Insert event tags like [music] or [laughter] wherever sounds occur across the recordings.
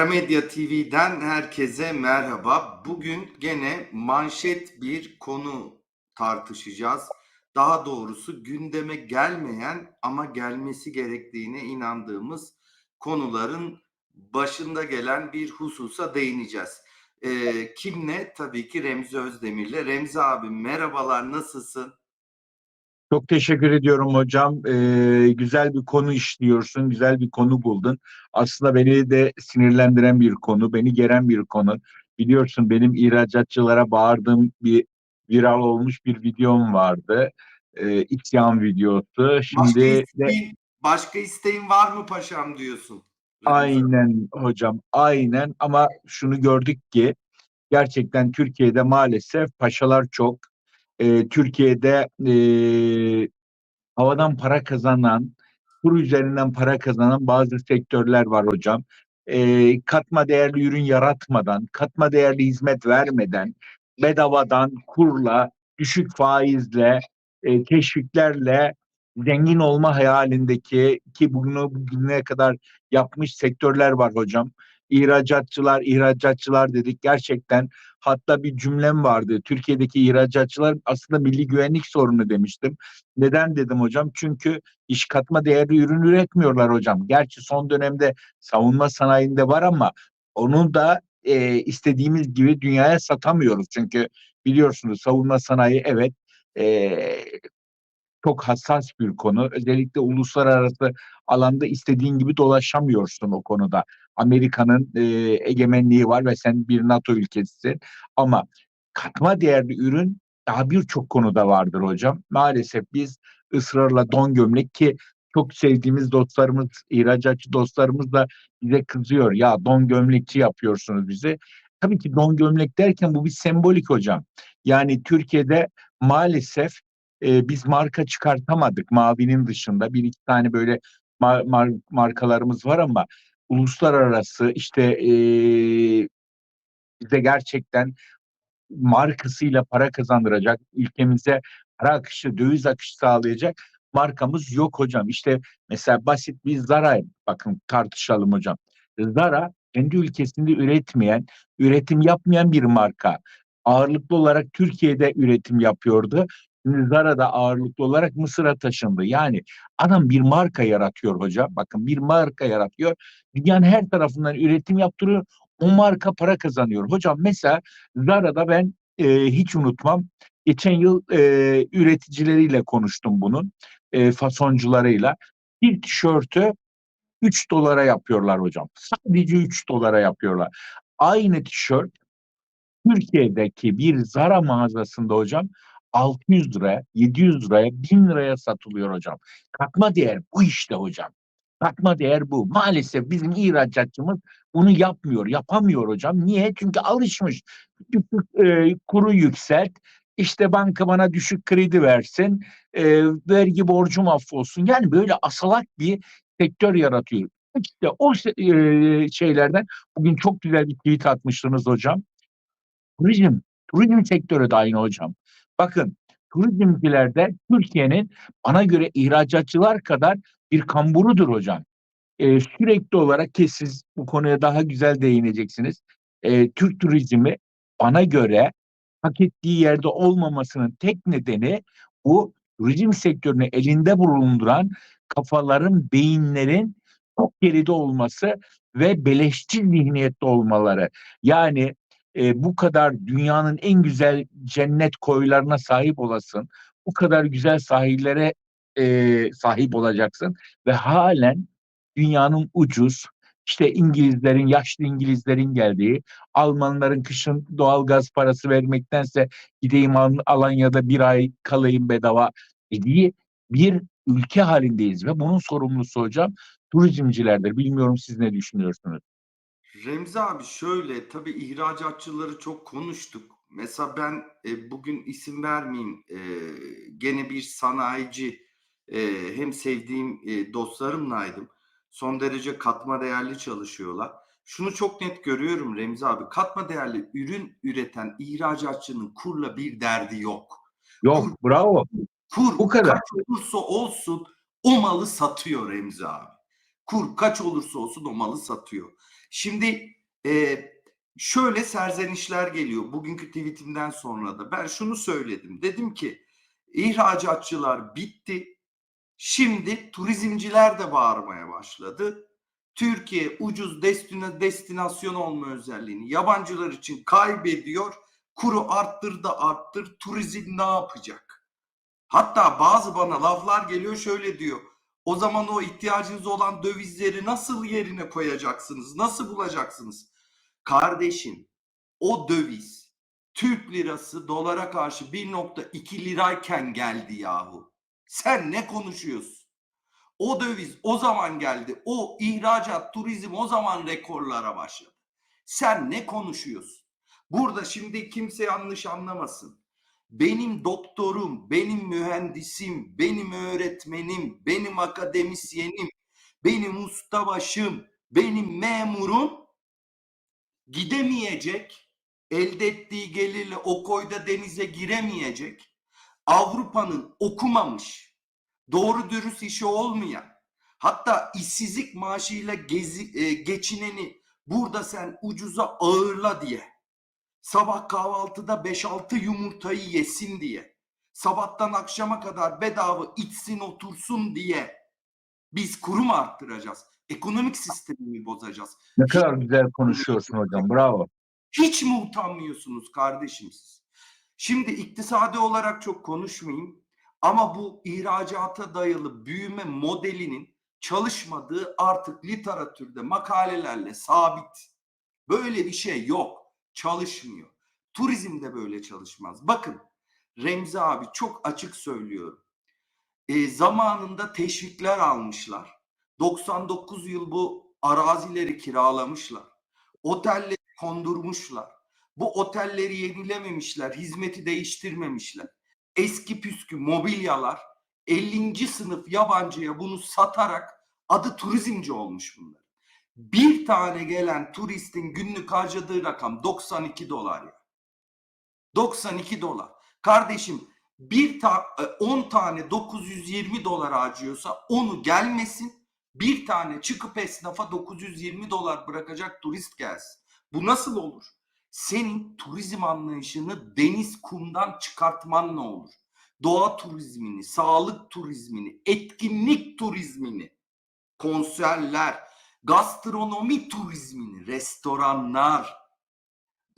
Kara Medya TV'den herkese merhaba. Bugün gene manşet bir konu tartışacağız. Daha doğrusu gündeme gelmeyen ama gelmesi gerektiğine inandığımız konuların başında gelen bir hususa değineceğiz. Ee, kimle? Tabii ki Remzi Özdemir'le. Remzi abi merhabalar nasılsın? Çok teşekkür ediyorum hocam. Ee, güzel bir konu işliyorsun, güzel bir konu buldun. Aslında beni de sinirlendiren bir konu, beni geren bir konu. Biliyorsun benim ihracatçılara bağırdığım bir viral olmuş bir videom vardı. Ee, isyan videosu. Başka Şimdi de isteğin, başka isteğin var mı paşam diyorsun? Aynen hocam, aynen ama şunu gördük ki gerçekten Türkiye'de maalesef paşalar çok. Ee, Türkiye'de ee, havadan para kazanan, kur üzerinden para kazanan bazı sektörler var hocam. Ee, katma değerli ürün yaratmadan, katma değerli hizmet vermeden, bedavadan, kurla, düşük faizle, e, teşviklerle zengin olma hayalindeki ki bunu bugüne kadar yapmış sektörler var hocam. İhracatçılar, ihracatçılar dedik gerçekten. Hatta bir cümlem vardı. Türkiye'deki ihracatçılar aslında milli güvenlik sorunu demiştim. Neden dedim hocam? Çünkü iş katma değerli ürün üretmiyorlar hocam. Gerçi son dönemde savunma sanayinde var ama onu da e, istediğimiz gibi dünyaya satamıyoruz. Çünkü biliyorsunuz savunma sanayi evet e, çok hassas bir konu. Özellikle uluslararası alanda istediğin gibi dolaşamıyorsun o konuda. Amerika'nın e, egemenliği var ve sen bir NATO ülkesisin. Ama katma değerli ürün daha birçok konuda vardır hocam. Maalesef biz ısrarla don gömlek ki çok sevdiğimiz dostlarımız, ihracatçı dostlarımız da bize kızıyor. Ya don gömlekçi yapıyorsunuz bizi. Tabii ki don gömlek derken bu bir sembolik hocam. Yani Türkiye'de maalesef e, biz marka çıkartamadık mavinin dışında. Bir iki tane böyle mar- mar- markalarımız var ama uluslararası işte e, bize gerçekten markasıyla para kazandıracak, ülkemize para akışı, döviz akışı sağlayacak markamız yok hocam. İşte mesela basit bir Zara bakın tartışalım hocam. Zara kendi ülkesinde üretmeyen, üretim yapmayan bir marka. Ağırlıklı olarak Türkiye'de üretim yapıyordu. Şimdi Zara da ağırlıklı olarak Mısır'a taşındı. Yani adam bir marka yaratıyor hocam. Bakın bir marka yaratıyor. Dünyanın her tarafından üretim yaptırıyor. O marka para kazanıyor. Hocam mesela Zara'da ben e, hiç unutmam. Geçen yıl e, üreticileriyle konuştum bunun. E, fasoncularıyla. Bir tişörtü 3 dolara yapıyorlar hocam. Sadece 3 dolara yapıyorlar. Aynı tişört Türkiye'deki bir Zara mağazasında hocam 600 liraya, 700 liraya, 1000 liraya satılıyor hocam. Katma değer bu işte hocam. Katma değer bu. Maalesef bizim ihracatçımız bunu yapmıyor, yapamıyor hocam. Niye? Çünkü alışmış. E, kuru yükselt, işte banka bana düşük kredi versin, e, vergi borcum affolsun. Yani böyle asalak bir sektör yaratıyor. İşte o e, şeylerden bugün çok güzel bir tweet atmıştınız hocam. Turizm, turizm sektörü de aynı hocam. Bakın turizmcilerde Türkiye'nin bana göre ihracatçılar kadar bir kamburudur hocam. Ee, sürekli olarak ki siz bu konuya daha güzel değineceksiniz. Ee, Türk turizmi bana göre hak ettiği yerde olmamasının tek nedeni bu turizm sektörünü elinde bulunduran kafaların, beyinlerin çok geride olması ve beleşçi zihniyette olmaları. Yani e, bu kadar dünyanın en güzel cennet koylarına sahip olasın, bu kadar güzel sahillere e, sahip olacaksın ve halen dünyanın ucuz, işte İngilizlerin, yaşlı İngilizlerin geldiği, Almanların kışın doğal gaz parası vermektense gideyim Al- Alanya'da bir ay kalayım bedava dediği bir ülke halindeyiz ve bunun sorumlusu hocam turizmcilerdir. Bilmiyorum siz ne düşünüyorsunuz? Remzi abi şöyle tabii ihracatçıları çok konuştuk. Mesela ben e, bugün isim vermeyeyim e, gene bir sanayici e, hem sevdiğim e, dostlarımlaydım. Son derece katma değerli çalışıyorlar. Şunu çok net görüyorum Remzi abi. Katma değerli ürün üreten ihracatçının kurla bir derdi yok. Yok, bravo. Kur Bu kadar. kaç olursa olsun o malı satıyor Remzi abi. Kur kaç olursa olsun o malı satıyor. Şimdi e, şöyle serzenişler geliyor. Bugünkü tweetimden sonra da ben şunu söyledim. Dedim ki ihracatçılar bitti. Şimdi turizmciler de bağırmaya başladı. Türkiye ucuz destina, destinasyon olma özelliğini yabancılar için kaybediyor. Kuru arttır da arttır. Turizm ne yapacak? Hatta bazı bana laflar geliyor şöyle diyor. O zaman o ihtiyacınız olan dövizleri nasıl yerine koyacaksınız? Nasıl bulacaksınız? Kardeşim o döviz Türk lirası dolara karşı 1.2 lirayken geldi yahu. Sen ne konuşuyorsun? O döviz o zaman geldi. O ihracat, turizm o zaman rekorlara başladı. Sen ne konuşuyorsun? Burada şimdi kimse yanlış anlamasın. Benim doktorum, benim mühendisim, benim öğretmenim, benim akademisyenim, benim ustabaşım, benim memurum gidemeyecek, elde ettiği gelirle o koyda denize giremeyecek, Avrupa'nın okumamış, doğru dürüst işi olmayan, hatta işsizlik maaşıyla gezi, e, geçineni burada sen ucuza ağırla diye, sabah kahvaltıda 5-6 yumurtayı yesin diye, sabahtan akşama kadar bedava içsin otursun diye biz kurum arttıracağız. Ekonomik sistemimi bozacağız. Ne kadar güzel konuşuyorsun hocam. Bravo. Hiç mi utanmıyorsunuz kardeşim siz? Şimdi iktisadi olarak çok konuşmayayım ama bu ihracata dayalı büyüme modelinin çalışmadığı artık literatürde makalelerle sabit. Böyle bir şey yok. Çalışmıyor. Turizm de böyle çalışmaz. Bakın Remzi abi çok açık söylüyorum. E, zamanında teşvikler almışlar. 99 yıl bu arazileri kiralamışlar. Otelleri kondurmuşlar. Bu otelleri yenilememişler, hizmeti değiştirmemişler. Eski püskü mobilyalar 50. sınıf yabancıya bunu satarak adı turizmci olmuş bunlar. Bir tane gelen turistin günlük harcadığı rakam 92 dolar ya. 92 dolar. Kardeşim bir ta, e, 10 tane 920 dolar harcıyorsa onu gelmesin. Bir tane çıkıp esnafa 920 dolar bırakacak turist gelsin. Bu nasıl olur? Senin turizm anlayışını deniz kumdan çıkartman ne olur? Doğa turizmini, sağlık turizmini, etkinlik turizmini, konserler, gastronomi turizmini, restoranlar,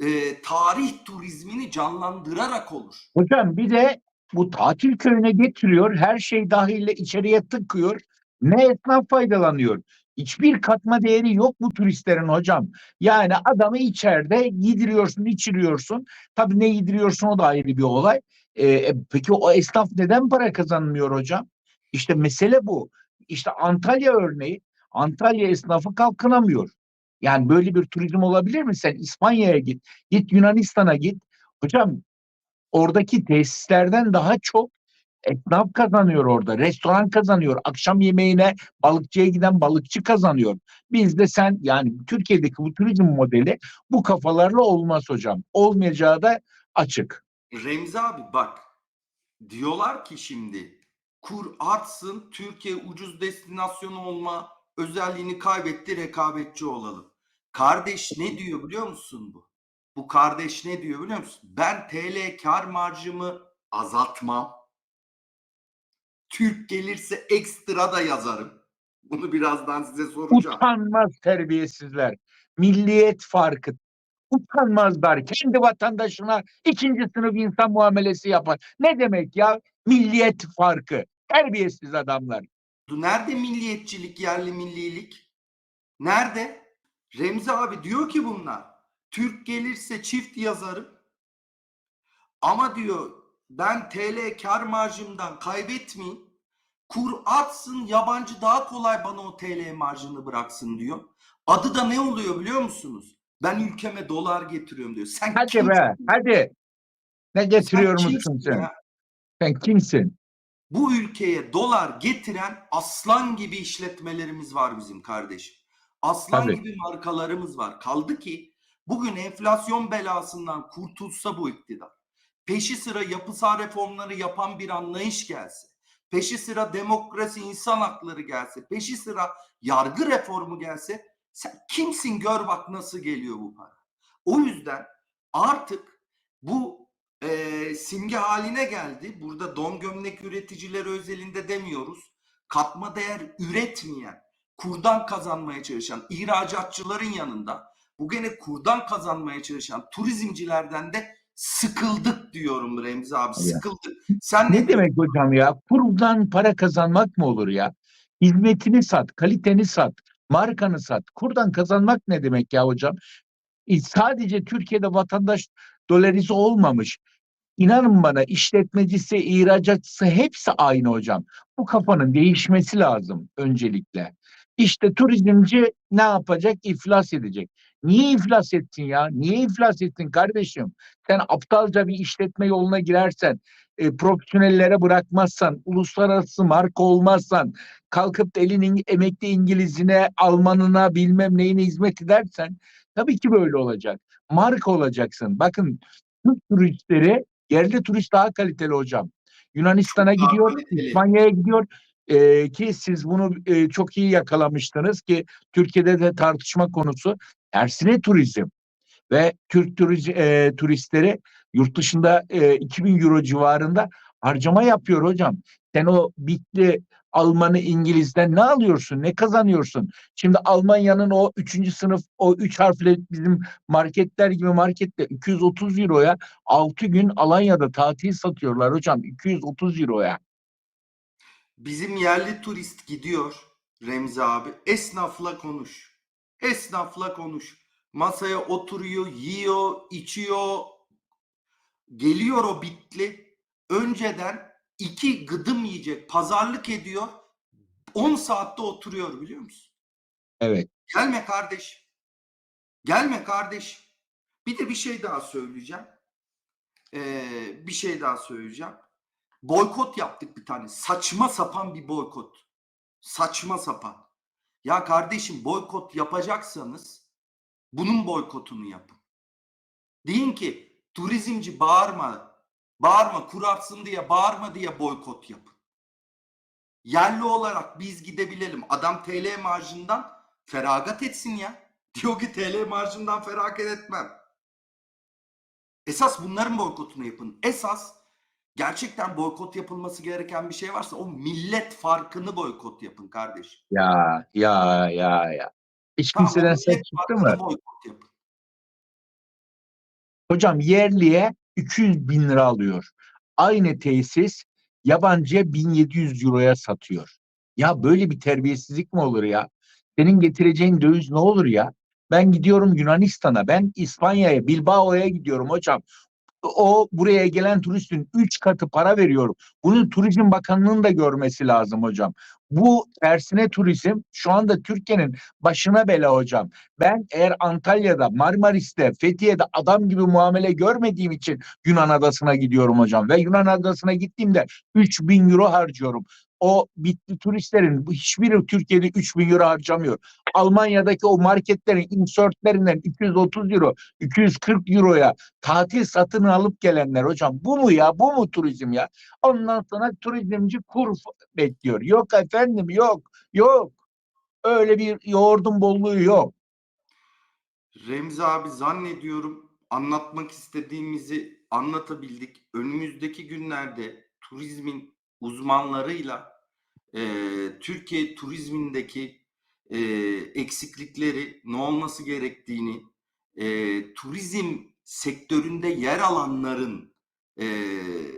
e, tarih turizmini canlandırarak olur. Hocam bir de bu tatil köyüne getiriyor. Her şey dahille içeriye tıkıyor. Ne esnaf faydalanıyor. Hiçbir katma değeri yok bu turistlerin hocam. Yani adamı içeride yediriyorsun, içiriyorsun. Tabii ne yediriyorsun o da ayrı bir olay. Ee, peki o esnaf neden para kazanmıyor hocam? İşte mesele bu. İşte Antalya örneği. Antalya esnafı kalkınamıyor. Yani böyle bir turizm olabilir mi? Sen İspanya'ya git, git Yunanistan'a git. Hocam oradaki tesislerden daha çok esnaf kazanıyor orada. Restoran kazanıyor. Akşam yemeğine balıkçıya giden balıkçı kazanıyor. Bizde sen yani Türkiye'deki bu turizm modeli bu kafalarla olmaz hocam. Olmayacağı da açık. Remzi abi bak diyorlar ki şimdi kur artsın Türkiye ucuz destinasyon olma özelliğini kaybetti rekabetçi olalım. Kardeş ne diyor biliyor musun bu? Bu kardeş ne diyor biliyor musun? Ben TL kar marjımı azaltmam. Türk gelirse ekstra da yazarım. Bunu birazdan size soracağım. Utanmaz terbiyesizler. Milliyet farkı. Utanmazlar. Kendi vatandaşına ikinci sınıf insan muamelesi yapar. Ne demek ya? Milliyet farkı. Terbiyesiz adamlar. Nerede milliyetçilik, yerli millilik? Nerede? Remzi abi diyor ki bunlar. Türk gelirse çift yazarım. Ama diyor ben TL kar marjımdan kaybetmeyeyim. Kur artsın yabancı daha kolay bana o TL marjını bıraksın diyor. Adı da ne oluyor biliyor musunuz? Ben ülkeme dolar getiriyorum diyor. Sen Hadi kimsin? be, hadi. Ne getiriyor Sen kimsin sen? Sen kimsin? Bu ülkeye dolar getiren aslan gibi işletmelerimiz var bizim kardeşim. Aslan Tabii. gibi markalarımız var. Kaldı ki bugün enflasyon belasından kurtulsa bu iktidar. Peşi sıra yapısal reformları yapan bir anlayış gelse. Peşi sıra demokrasi, insan hakları gelse. Peşi sıra yargı reformu gelse Sen kimsin gör bak nasıl geliyor bu para. O yüzden artık bu e, simge haline geldi. Burada don gömlek üreticileri özelinde demiyoruz. Katma değer üretmeyen, kurdan kazanmaya çalışan ihracatçıların yanında bu gene kurdan kazanmaya çalışan turizmcilerden de sıkıldık diyorum Remzi abi. Sıkıldık. Sen Ne demek hocam ya? Kurdan para kazanmak mı olur ya? Hizmetini sat, kaliteni sat, markanı sat. Kurdan kazanmak ne demek ya hocam? E, sadece Türkiye'de vatandaş dolarize olmamış. İnanın bana işletmecisi, ihracatçısı hepsi aynı hocam. Bu kafanın değişmesi lazım öncelikle. İşte turizmci ne yapacak? İflas edecek. Niye iflas etsin ya? Niye iflas etsin kardeşim? Sen aptalca bir işletme yoluna girersen, e, profesyonellere bırakmazsan, uluslararası marka olmazsan, kalkıp da elinin emekli İngilizine, Almanına bilmem neyine hizmet edersen tabii ki böyle olacak. Marka olacaksın. Bakın Türk turistleri yerli turist daha kaliteli hocam. Yunanistan'a gidiyor. İspanya'ya gidiyor. E, ki siz bunu e, çok iyi yakalamıştınız ki Türkiye'de de tartışma konusu tersine turizm ve Türk turiz, e, turistleri yurt dışında e, 2000 euro civarında harcama yapıyor hocam. Sen o bitli Almanı İngiliz'den ne alıyorsun? Ne kazanıyorsun? Şimdi Almanya'nın o üçüncü sınıf o üç harfli bizim marketler gibi markette 230 euroya 6 gün Alanya'da tatil satıyorlar hocam 230 euroya. Bizim yerli turist gidiyor Remzi abi. Esnafla konuş. Esnafla konuş. Masaya oturuyor, yiyor, içiyor. Geliyor o bitli. Önceden iki gıdım yiyecek. Pazarlık ediyor. 10 saatte oturuyor biliyor musun? Evet. Gelme kardeş. Gelme kardeş. Bir de bir şey daha söyleyeceğim. Ee, bir şey daha söyleyeceğim. Boykot yaptık bir tane. Saçma sapan bir boykot. Saçma sapan. Ya kardeşim boykot yapacaksanız bunun boykotunu yapın. Deyin ki turizmci bağırma, bağırma kur artsın diye bağırma diye boykot yapın. Yerli olarak biz gidebilelim. Adam TL marjından feragat etsin ya. [laughs] Diyor ki TL marjından feragat etmem. Esas bunların boykotunu yapın. Esas gerçekten boykot yapılması gereken bir şey varsa o millet farkını boykot yapın kardeşim. Ya ya ya ya. Hiç Tamam, kimseden ses çıktı mı? boykot yapın. Hocam yerliye 200 bin lira alıyor. Aynı tesis yabancıya 1700 euroya satıyor. Ya böyle bir terbiyesizlik mi olur ya? Senin getireceğin döviz ne olur ya? Ben gidiyorum Yunanistan'a, ben İspanya'ya, Bilbao'ya gidiyorum hocam. O buraya gelen turistin 3 katı para veriyorum. Bunu Turizm Bakanlığı'nın da görmesi lazım hocam. Bu tersine turizm şu anda Türkiye'nin başına bela hocam. Ben eğer Antalya'da, Marmaris'te, Fethiye'de adam gibi muamele görmediğim için Yunan adasına gidiyorum hocam. Ve Yunan adasına gittiğimde 3000 euro harcıyorum. O bitli turistlerin hiçbiri Türkiye'de 3000 euro harcamıyor. Almanya'daki o marketlerin insertlerinden 230 euro, 240 euroya tatil satın alıp gelenler hocam. Bu mu ya? Bu mu turizm ya? Ondan sonra turizmci kur bekliyor. Yok efendim yok. Yok. Öyle bir yoğurdun bolluğu yok. Remzi abi zannediyorum anlatmak istediğimizi anlatabildik. Önümüzdeki günlerde turizmin uzmanlarıyla e, Türkiye turizmindeki e, eksiklikleri, ne olması gerektiğini, e, turizm sektöründe yer alanların e,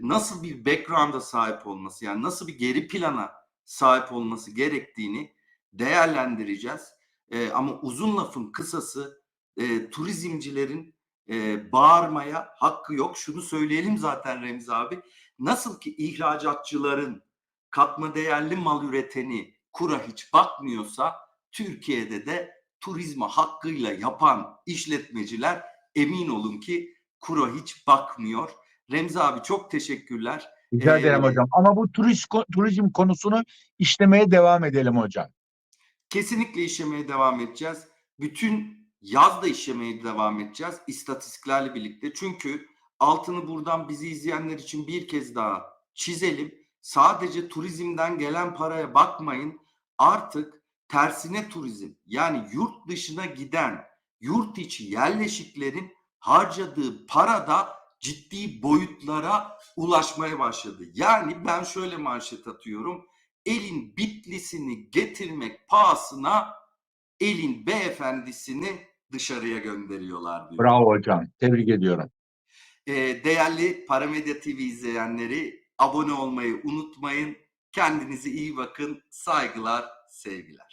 nasıl bir background'a sahip olması, yani nasıl bir geri plana sahip olması gerektiğini değerlendireceğiz. E, ama uzun lafın kısası e, turizmcilerin e, bağırmaya hakkı yok. Şunu söyleyelim zaten Remzi abi. Nasıl ki ihracatçıların katma değerli mal üreteni kura hiç bakmıyorsa Türkiye'de de turizme hakkıyla yapan işletmeciler emin olun ki kura hiç bakmıyor. Remzi abi çok teşekkürler. Rica Ee, ederim hocam. Ama bu turist, turizm konusunu işlemeye devam edelim hocam. Kesinlikle işlemeye devam edeceğiz. Bütün yaz da işlemeye devam edeceğiz istatistiklerle birlikte. Çünkü altını buradan bizi izleyenler için bir kez daha çizelim. Sadece turizmden gelen paraya bakmayın. Artık tersine turizm yani yurt dışına giden yurt içi yerleşiklerin harcadığı para da ciddi boyutlara ulaşmaya başladı. Yani ben şöyle manşet atıyorum. Elin bitlisini getirmek pahasına elin beyefendisini dışarıya gönderiyorlar diyor. Bravo hocam. Tebrik ediyorum. Ee, değerli Paramedya TV izleyenleri abone olmayı unutmayın. Kendinize iyi bakın. Saygılar, sevgiler.